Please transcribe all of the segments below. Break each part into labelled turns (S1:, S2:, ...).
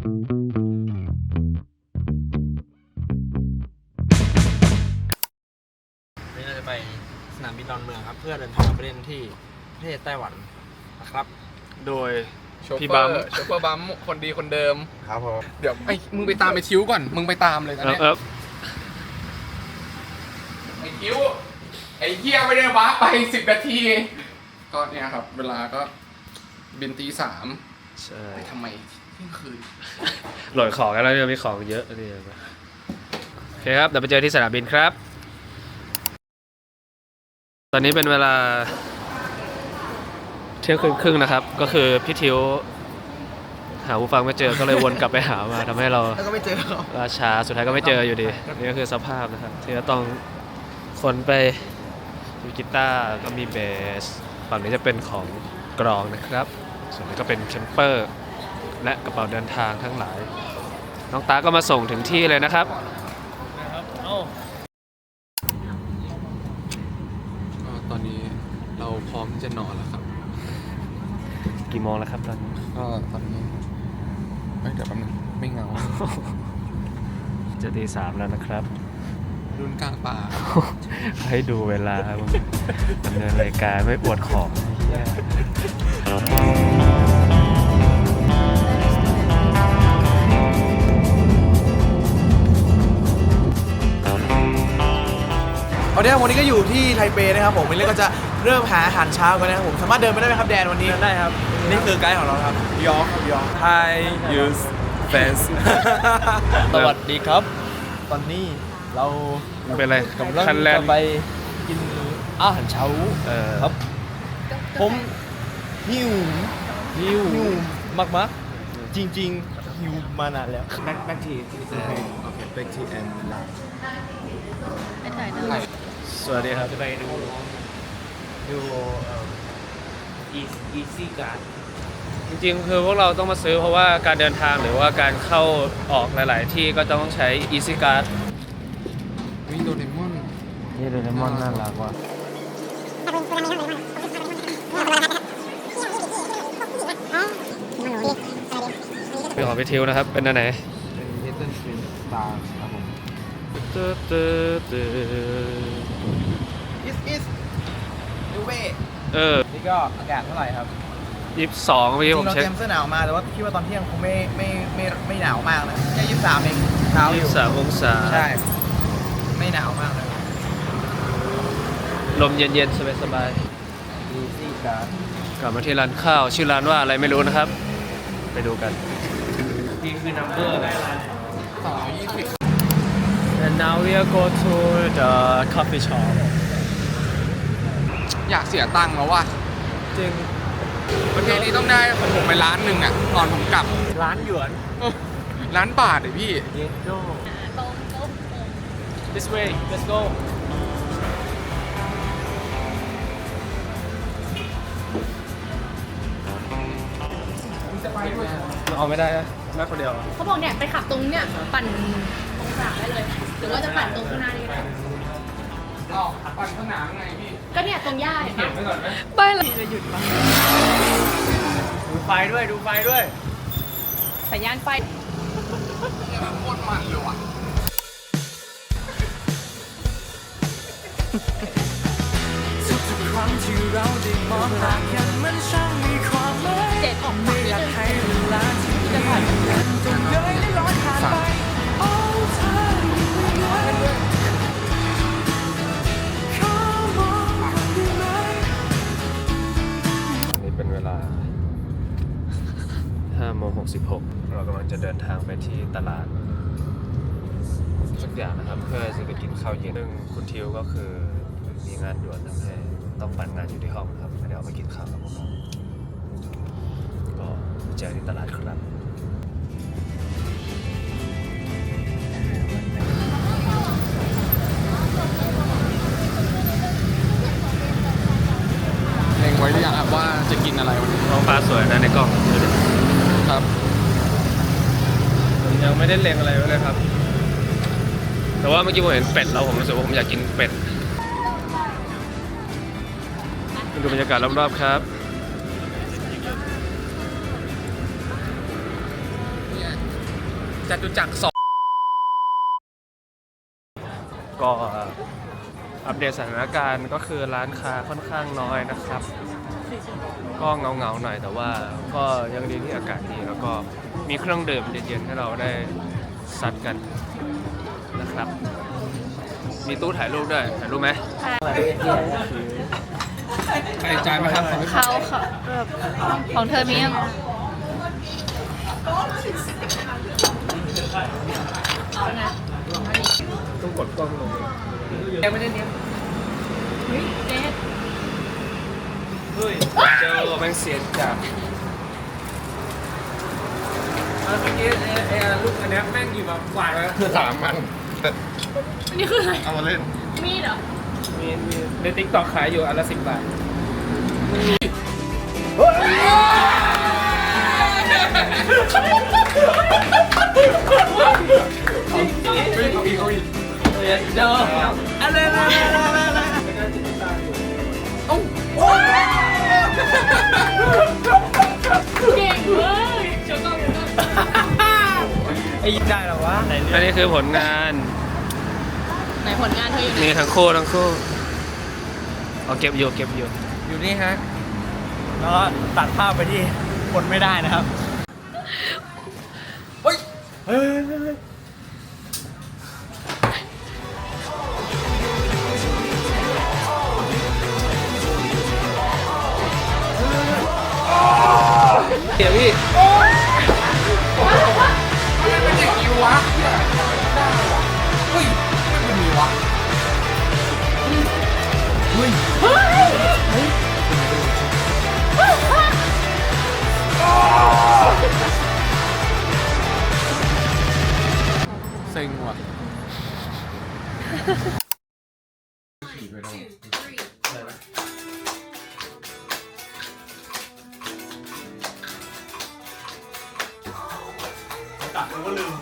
S1: วันนี้เราจะไปสนามบินดอนเมืองครับ เพื่อเดินทางไปเล่นที่ประเทศไต้หวันนะครับ
S2: โดย
S3: โชเฟ
S2: พี่
S3: อ
S2: บัม
S3: ร์โชเฟอร์บัมคนดีคนเดิม
S1: ครับผม
S3: เดี๋ยวไอ้มึงไปตามไอ้ทิวก่อน มึงไปตามเลยตอน
S2: เออ
S3: เนี้ย
S2: เออ
S3: ไอ้ทิวไอ้เฮียไม่ได้ว้าไปสิบนาที ก็เนี่ยครับ เวลาก็บินตีสาม
S2: ใช่
S3: ไปทำไมเที่ยงคืน
S2: โหลดของกันแล้วยังมีของเยอะนี่โอเคครับเดี๋ยวไปเจอที่สนามบินครับ ตอนนี้เป็นเวลาเที่ยงคืนครึ่งนะครับ ก็คือพี่ทิวหาผู้ฟังไม่เจอก็เลยวนกลับไปหามาทำให้เรา
S1: แล้วก็ไม่เจอเขา
S2: ราชาสุดท้ายก็ไม่เจออยู่ดี นี่ก็คือสภาพนะครับที่จะต้องคนไปมีกีตาร์ก็มีเบสฝั่งนี้จะเป็นของกรองนะครับ ส่วนนี้ก็เป็นแคมเปอร์ และกระเป๋าเดินทางทั้งหลาย น้องตาก็มาส่งถึงที่เลยนะครับ
S3: ก็ตอนนี้เราพร้อมที่จะนอนแล้วครับ
S2: กี่โมงแล้วครับตอนนี้
S3: ก็ตอนนี้เอ้ยเดี๋ยวแป๊บนึงไม่เหงา
S2: จะตีสามแล้วนะครับ
S3: รุ่นกลางป่า
S2: ให้ดูเวลามึงดำเนินรายการไม่อวดของ
S1: เอาเนี้ยวันนี้ก็อยู่ที่ไทเปนะครับผมวันนี้ก็จะเริ่มหาอาหารเช้ากันนะครับผมสามารถเดินไปได้ไหมครับแดนวันนี้ ได้ครับ นี่คือไกด์ของเราครับยองครับยอง
S4: Hi use fans สวัสดีครับ ตอนนี้เรา
S2: เป็นไร
S4: กำลัง
S2: คันแรก
S4: จะไปกินอาหารเช้า
S2: เออ
S4: ครับ ผมหิวหิวมากมากๆจริงๆหิวมานานแล้ว
S1: แบ็คแบ็คที
S2: สวัสดีครับ
S4: จะไปดูดูอีอีซี่การ์ด
S2: จริงๆ คือพวกเราต้องมาซื้อเพราะว่าการเดินทางหรือว่าการเข้าออกหลาย ๆ ที่ก็ต้องใช้ Easy Card
S3: วิโดเรมอน
S2: นี่โดเรมอนน่ารักว่ะเป็นของพี่ทิวนะครับ เป็นอันไหน
S1: เป็นเฮดเดิลสตรีมสตาร์ครับผม
S2: ตึ๊ดตึ๊ดตึ๊ด
S1: อิสอิสดู เว่
S2: เออ
S1: นี่ก็อากาศเท่าไหร่ครับ
S2: ยี่สิบสอง
S1: จ
S2: พี่
S1: ริง
S2: ผม
S1: เรา
S2: เช็ค
S1: เตรียมเสื้อหนาวมาแต่ว่าคิดว่าตอนเที่ยงคงไม่ไม่ไม่ไม่หนาวมากนะแค่ยี่สิบสามเองเช้าอ
S2: ยี่
S1: ยู่
S2: สิบสามองศา
S1: ใช่ไม่หนาวมากเลย
S2: ลมเย็นๆสบาย
S1: อีซี่การ์ด
S2: ๆกลับมาที่ร้านข้าว ชื่อร้านว่าอะไรไม่รู้นะครับ ไปดูกันนี่คือ number อะไร
S3: สองร้อยยี่สิบ
S2: and now we are go to the coffee shop
S3: อยากเสียตังค์แล้วว่ะ
S2: จริง
S3: ประเทศนี้ต้องได้ของผมไปล้านหนึ่งอะก่อนผมกลับ
S2: ร้านหยวน
S3: เออล้านบาทเลยพี่
S2: เยนโด this way let's go เอาไม่ได้อะแม่คนเดียว
S5: เขาบอกเนี่ยไปขับตรงเนี่ยปั่นตรงสนามได้เลย หรือว่าจะปั่นตรงข้างหน้านี่ก็ได้
S3: อ้าวปั่นสนามไงพี่
S5: ก็เนี่ยตรงหญ้าเห็นปะ
S3: ไปก่อนไหม
S5: ไปเลยจะหยุดปะ
S2: ดูไฟด้วยดูไฟด้วย
S5: สัญญาณไฟ
S3: เนี่ยโคตรมันเลยว่ะ
S5: เจ็ดออกไม่อยากให้เวลาที่จะผ่าน
S3: สั่ง
S2: 66 เรากำลังจะเดินทางไปที่ตลาดสักอย่างนะครับ เพื่อจะไปกินข้าวเย็นซึ่งคุณทิวก็คือมีงานด่วนทำให้ต้องปั่นงานอยู่ที่ห้องครับไม่ได้ออกไปกินข้าวกับพวกเราก็ไปเจอที่ตลาดครับ
S3: เล็งไว้หรือยังครับว่าจะกินอะไรวันนี้
S2: ท้องฟ้าสวยนะในกล้องดูดิ
S3: ครับ
S2: ผม ยังไม่ได้เล็งอะไรไว้เลยครับ แต่ว่าเมื่อกี้ผมเห็นเป็ดแล้วผมรู้สึกว่าผมอยากกินเป็ดดูบรรยากาศรอบๆครับ
S3: เนี่ยจตุจักรสอง
S2: ก็อัปเดตสถานการณ์ก็คือร้านค้าค่อนข้างน้อยนะครับ ก็เงาเงาๆหน่อยแต่ว่าก็ยังดีที่อากาศดีแล้วก็ มีเครื่องดื่มเย็นๆให้เราได้ซัดกันนะครับ มีตู้ถ่ายรูปด้วยถ่ายรูปไหม
S3: ใครจ่ายมาครับขอ
S5: เขาเขาแบบของเธอมียัง
S2: ต้องกดกล้องลง
S5: เฮ้ยเจ๊
S2: เฮ้ยเจอแม่งเสียจั ดเมื่อกี้ไอ้ไอ้ลูกอันเนี้ยแม่งอยู่แบบกวาดแล้ว
S3: สามมัน
S5: อันนี้คืออะไร
S3: เอามาเล่น
S5: มีดเหรอ
S2: มีมีในติ๊กต็อกขายอยู่อันละสิบบาท
S5: เก่งเว้ยชอบชอบ
S4: ไอ้ยิงได้เหรอวะไหน
S2: อันนี้คือผลงาน
S5: ไหนผลงานเธออยู่ไหน
S2: มีทั้งคู่ทั้งคู่เอาเก็บอยู่เก็บอยู่
S3: อยู่นี่ฮะ
S4: แล้วก็ตัดภาพไปที่คนไม่ได้นะครับ ตัดกูก็ลืม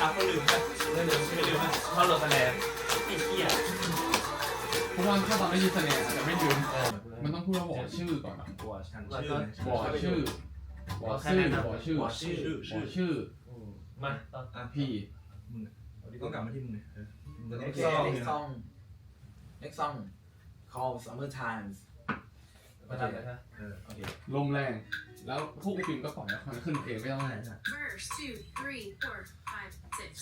S4: ตัดก็ลืมไปไม่ลืมไม่ลืมนะเพราะลงคะแนนไอ้เหี้ย
S3: เพราะว่าถ้าตอนได้ยินคะแนนอาจจะไม่ยืนมันต้องพูดว่าบอกชื่อก่อนอะ
S4: บอกชื่อ
S3: บอกชื่อบอกชื่อบอกชื่อ
S4: บอกชื่อ
S3: บอกชื่อ
S4: มาตอน
S3: อะพี่
S6: ต้องกลับมาที่มึงเนี่ย
S1: next song next song next song call summer times
S4: มาตัดเลยนะ
S6: เออโอเค
S3: ลมแรง แล้วพวกฟิล์มก็ปล่อยแล้วมันขึ้นเพลงไม่ต้องอะไรนะ
S7: Verse two, three, four, five, six.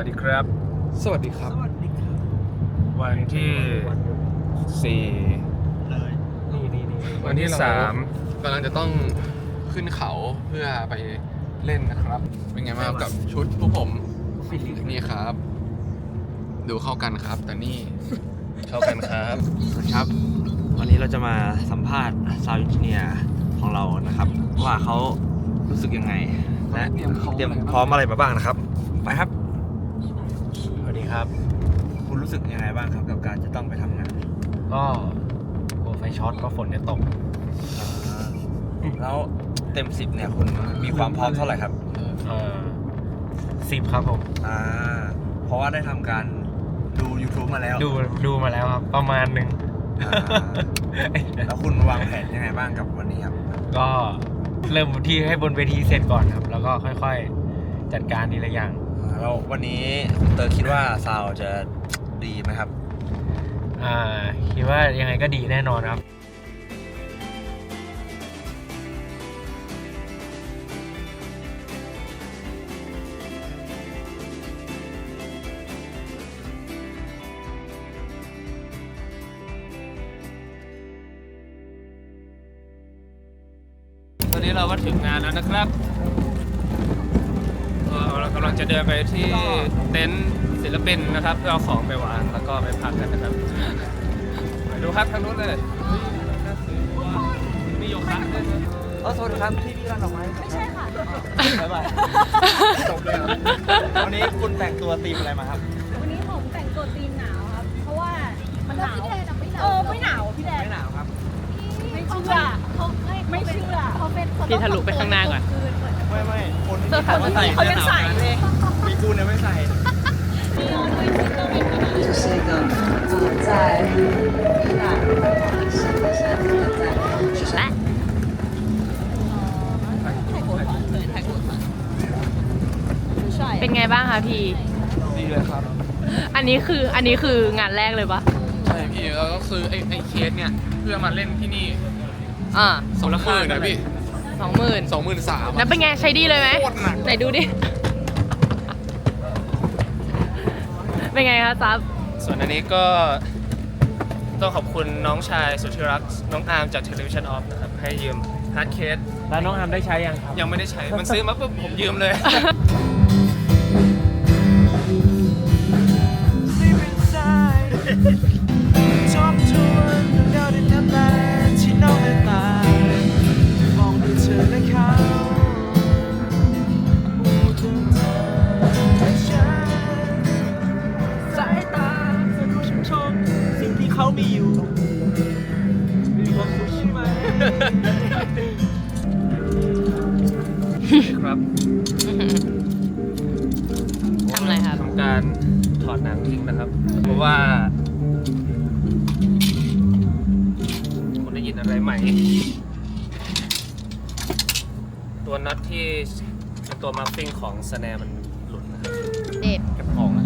S2: สวัสดีครับ
S3: สวัสดีครับ
S2: วันที่สี่
S4: เลยนี่นี่นี่
S2: วันที่สาม
S3: กำลังจะต้องขึ้นเขาเพื่อไปเล่นนะครับ เป็นไงบ้างครับกับชุดพวกผม นี่ครับ ดูเข้ากันครับ แต่นี่
S2: เข้ากันครับ
S3: ครับ
S4: วันนี้เราจะมาสัมภาษณ์ซาวด์อินเนียของเรานะครับ ว่าเขารู้สึกยังไงและ
S3: เตรียมเขา
S4: เตรียมพร้อมอะไรมาบ้างนะครับ ไปครับสวัสดี ครับ คุณรู้สึกยังไงบ้างครับกับการจะต้องไปทำงาน
S2: ก็กลัวไฟช็อตก็ฝนจะตก
S4: แล้วเต็มสิบเนี่ยคุณมีความพร้อมเท่าไหร่ครับ
S2: เอ่อสิบครับผม
S4: อ่า เพราะว่าได้ทำการดู YouTube มาแล้ว
S2: ดูดูมาแล้วครับ ประมาณหนึ่ง
S4: อ่าแล้วคุณวางแผนยังไงบ้างกับวันนี้ครับ
S2: ก็เริ่มที่ให้บนเวทีเสร็จก่อนครับ แล้วก็ค่อยๆ จัดการทีละอย่าง
S4: อ่า แล้ววันนี้คุณเตอร์คิดว่าซาวจะดีไหมครับ
S2: อ่า คิดว่ายังไงก็ดีแน่นอนครับ ตอนนี้เราก็ถึงงานแล้วนะครับเอ่อเรา กำลังจะเดินไปที่เต็นท์ศิลปินนะครับ เพื่อเอาของไปวางแล้วก็ไปพักกันนะครับไปดูครับทางนู้นเลยเฮ้ยน่าซื้อว่ามีโยคะด้วยนะ
S4: อ๋อสวัสดีครับที่นี่ร้านดอกไม้ไม่ใช่ค่ะบ๊ายบายจบเลยเหรอวันนี้คุณแต่งตัวธีมอะไรมาครับ
S8: วันนี้ผมแต่งตัวธีมหนาวครับ เพราะว่ามันหนาวเออไม่หนาวพี่แดน
S4: ไม่หนาวครับ
S8: ไม่เชื่อเขาไม่เชื่อเขาเป็น
S7: พี่ทะลุไปข้างหน้าก่อน
S4: ไม่ไม่คนที่
S8: แต่คน
S4: เขาใส่
S8: ที่เขายังใส่เลย
S4: มีกูเนี่ยไม่ใส่
S9: 这是一个呃，在大山的山在雪山。
S5: เป็นไงบ้างคะพี่
S3: ดีเลยครับ
S5: อันนี้คืออันนี้คืองานแรกเลยปะ
S3: ใช่พี่เราก็คือไอ้ไอ้เคสเนี่ย เพื่อมาเล่นที่นี่
S5: อ่า
S3: สองหมื่นนะพี่
S5: สองหมื่น
S3: สองหมื่นสาม
S5: แล้วเป็นไงใช้ดีเลยไหม
S3: โคตรหนัก
S5: ไหนดูดิ เป็นไงคะซับ
S7: ส่วนอันนี้ก็ต้องขอบคุณน้องชายสุดที่รักน้องอาร์มจาก Television Off นะครับ ให้ยืมฮาร์ดเคส
S4: แล้วน้องอามได้ใช้ยังครับ
S7: ยังไม่ได้ใช้ มันซื้อมาปุ๊บผมยืมเลย
S2: ตัวมา
S7: ร์ฟิ้งของสแนร์มันหลุดนะครับ
S5: เด็บ
S7: เก็บของอะ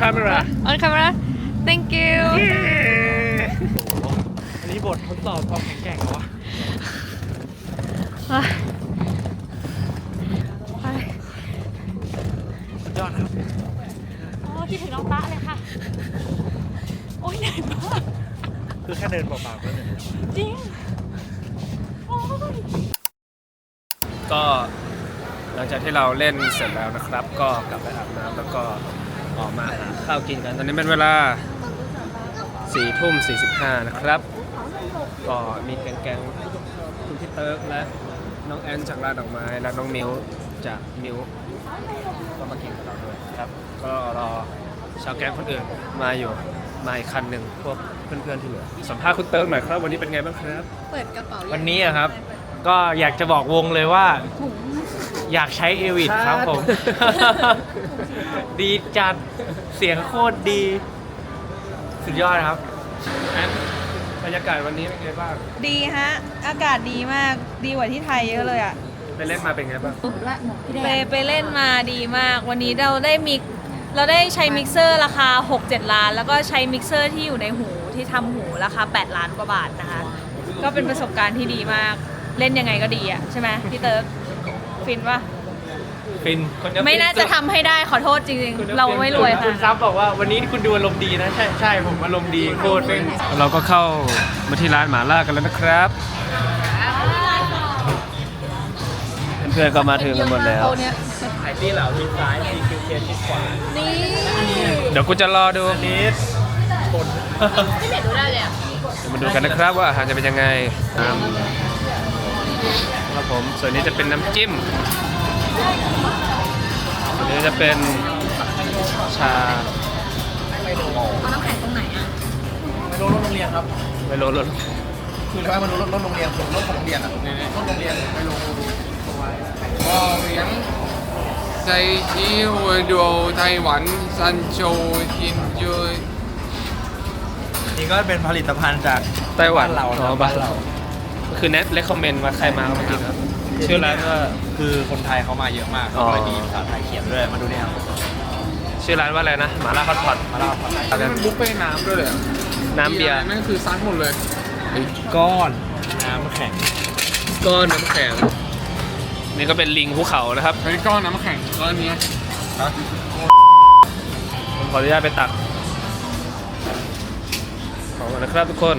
S10: camera
S2: On camera.
S10: on camera thank you
S1: อันนี้บททดสอบความแข็งแกร่งเหรอวะ
S10: อะไป
S1: สุดยอดครับ
S10: อ๋อที่ถึงน้องตะเลยค่ะ โอ้ยเหนื่อยมาก
S1: คือแค่เดินเปล่าๆก็เหนื่อยแล้ว
S10: จริง โอ้ย
S2: ก็หลังจากที่เราเล่นเสร็จแล้วนะครับ ก็กลับไปอาบน้ำแล้วก็ ออกมาหาข้าวกินกัน ตอนนี้เป็นเวลา4ทุ่ม45นะครับ ก็มีแกงๆคุณพี่เติร์กและน้องแอนจากร้านดอกไม้และน้องมิวจากมิวก็มากินกับเราด้วยครับ ก็รอชาวแก๊งคนอื่นมาอยู่มาอีกคันหนึ่งพวกเพื่อนๆที่เหลือสัมภาษณ์คุณเติร์กหน่อยครับวันนี้เป็นไงบ้างครับ
S10: เปิดกระเป๋า
S1: วันนี้อะครับ ก็อยากจะบอกวงเลยว่าอยากใช้เอวิดครับผม ดีจัดเสียงโคตรดี สุดยอดครับ
S2: แอนบรรยากาศวันนี้เป็นไงบ้าง
S11: ดีฮะ อากาศดีมาก ดีกว่าที่ไทยเยอะเลยอะ
S2: ไปเล่นมาเป็นไงบ้าง
S11: ไปไปเล่นมาดีมาก วันนี้เราได้มิก เราได้ใช้มิกเซอร์ราคา 6-7 ล้าน แล้วก็ใช้มิกเซอร์ที่อยู่ในหูที่ทำหูราคา 8 ล้านกว่าบาทนะคะ ก็เป็นประสบการณ์ที่ดีมาก เล่นยังไงก็ดีอะใช่ไหมพี่เติร์กฟินปะ
S1: ฟินคนจะ
S11: ไม่น่าจะทำให้ได้ขอโทษจริงๆเราไม่รวย
S1: คุณ
S11: ค่ะ
S1: ซับบอกว่าวันนี้คุณดูอารมณ์ดีนะ ใช่ใช่ผมอารมณ์ดีโคตรเป็น
S2: เราก็เข้ามาที่ร้านหมาล่ากันแล้วนะครับ เพื่อนๆก็มาถึงกันหมดแล้ว
S11: โต๊ะเนี้ย
S1: ไข่ตี้เหล่าทีซ้ายทีคิวเคนที่ขวา
S11: นี่
S2: เดี๋ยวกูจะรอดู
S1: อันนี้คน
S10: ไม่เห็นดูได้เลยอะ
S2: เดี๋ยวมาดูกันนะครับว่าอาหารจะเป็นยังไงอืมครับผมส่วนนี้จะเป็นน้ำจิ้ม อันนี้จะเป็นชา
S10: เอาน้ำแข็งตรงไหนอะ
S6: ไปโดนรถโรงเรียนครับ
S2: ไมโลรส
S6: คืออะไรวมันรถรถโรงเรียนผมรถของโรงเรียนอะรถโรงเรียนไปโรง
S3: ก็เลี้ยงไซชิวโดไต้หวั
S1: น
S3: ซันโชยินจยู
S4: นี่
S1: ก็เป็นผลิตภัณฑ์จาก
S2: ไต้หวัน
S1: เราบ้านเรา
S2: คือแนทเลคคอมเมนต์มาใครมาก็มากินครับ ชื่อร้านก็
S1: คือคนไทยเขามาเยอะมาก
S2: อ๋อ
S1: เลยมีภาษาไทยเขียนด้วยมาดูเนี่ยครับ
S2: ชื่อร้านว่าอะไรนะหมาล่าฮอตพอต
S1: มาเล่าครับ
S3: มันบุฟเฟ่ต์น้ำด้วยเลยอะ
S2: น้ำเบียร์
S3: นั่นคือซัดหมดเลย
S1: ก้อนน้ำแข็ง
S2: ก้อนน้ำแข็งนี่ก็เป็นลิงภูเขานะครับ
S3: ไอ้ก้อนน้ำแข็งก้อนเนี้ย
S2: ผมขออนุญาตไปตักขอบคุณนะครับทุกคน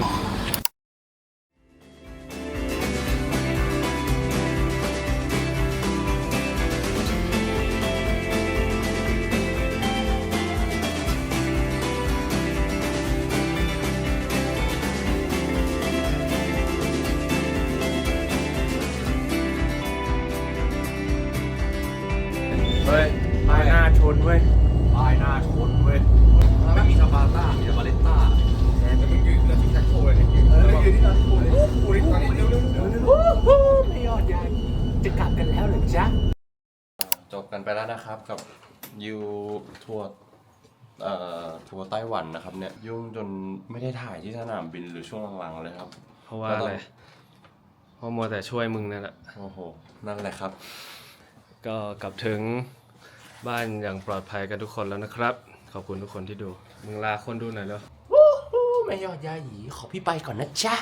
S4: แล้วนะครับกับยูทัวร์เอ่อทัวร์ไต้หวันนะครับเนี่ยยุ่งจนไม่ได้ถ่ายที่สนามบินหรือช่วงหลังๆเลยครับ
S2: เพราะว่าอะไรเพราะมัวแต่ช่วยมึงนั่นแหละ
S4: โอ้โห นั่นแหละครับ
S2: ก็กลับถึงบ้านอย่างปลอดภัยกันทุกคนแล้วนะครับ ขอบคุณทุกคนที่ดู มึงลาคนดูหน่อยแล้ว
S4: ไม่ยอดยาหยีขอพี่ไปก่อนนะจ๊ะ